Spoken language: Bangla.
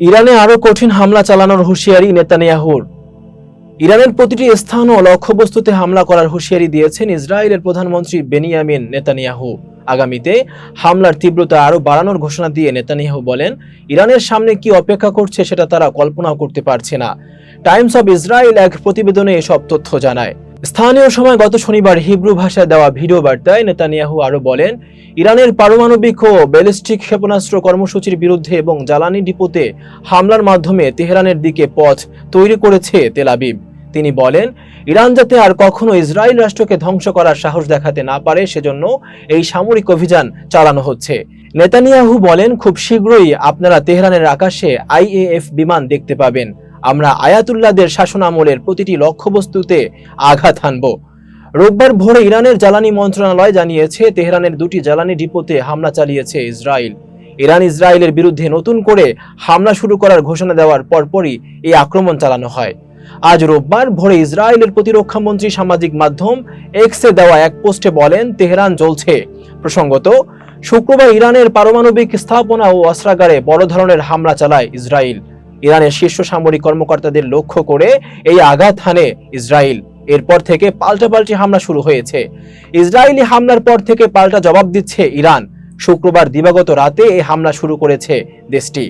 ইরানে আরও কঠিন হামলা চালানোর হুঁশিয়ারি নেতানিয়াহুর। ইরানের প্রতিটি স্থান ও লক্ষ্যবস্তুতে হামলা করার হুঁশিয়ারি দিয়েছেন ইসরায়েলের প্রধানমন্ত্রী বেনিয়ামিন নেতানিয়াহু। আগামীতে হামলার তীব্রতা আরও বাড়ানোর ঘোষণা দিয়ে নেতানিয়াহু বলেন, ইরানের সামনে কি অপেক্ষা করছে সেটা তারা কল্পনাও করতে পারছে না। টাইমস অব ইসরায়েল এক প্রতিবেদনে এসব তথ্য জানায়। স্থানীয় সময় গত শনিবার হিব্রু ভাষায় দেওয়া ভিডিও বার্তায় নেতানিয়াহু আরও বলেন, ইরানের পারমাণবিক ও ব্যালিস্টিক ক্ষেপণাস্ত্র কর্মসূচির বিরুদ্ধে এবং জ্বালানি ডিপোতে হামলার মাধ্যমে তেহরানের দিকে পথ তৈরি করেছে তেলাবিব তিনি বলেন, ইরান যাতে আর কখনো ইসরায়েল রাষ্ট্রকে ধ্বংস করার সাহস দেখাতে না পারে, সেজন্য এই সামরিক অভিযান চালানো হচ্ছে। নেতানিয়াহু বলেন, খুব শীঘ্রই আপনারা তেহরানের আকাশে আইএএফ বিমান দেখতে পাবেন। আমরা আয়াতুল্লাহদের শাসনামলের প্রতিটি লক্ষ্যবস্তুতে আঘাত হানব। রোববার ভোরে ইরানের জ্বালানি মন্ত্রণালয় জানিয়েছে, তেহরানের দুটি জ্বালানি ডিপোতে হামলা চালিয়েছে ইসরায়েল। ইরান ইসরায়েলের বিরুদ্ধে নতুন করে হামলা শুরু করার ঘোষণা দেওয়ার পরপরই এই আক্রমণ চালানো হয়। আজ রোববার ভোরে ইসরায়েলের প্রতিরক্ষা মন্ত্রী সামাজিক মাধ্যম এক্সে দেওয়া এক পোস্টে বলেন, তেহরান জ্বলছে। প্রসঙ্গত, শুক্রবার ইরানের পারমাণবিক স্থাপনা ও অস্ত্রাগারে বড় ধরনের হামলা চালায় ইসরায়েল। ইরানের শীর্ষ সামরিক কর্মকর্তাদের লক্ষ্য করে এই আঘাত হানে ইসরায়েল। এরপর থেকে পাল্টা পাল্টি হামলা শুরু হয়েছে। ইসরায়েলি হামলার পর থেকে পাল্টা জবাব দিচ্ছে ইরান। শুক্রবার দিবাগত রাতে এই হামলা শুরু করেছে দেশটি।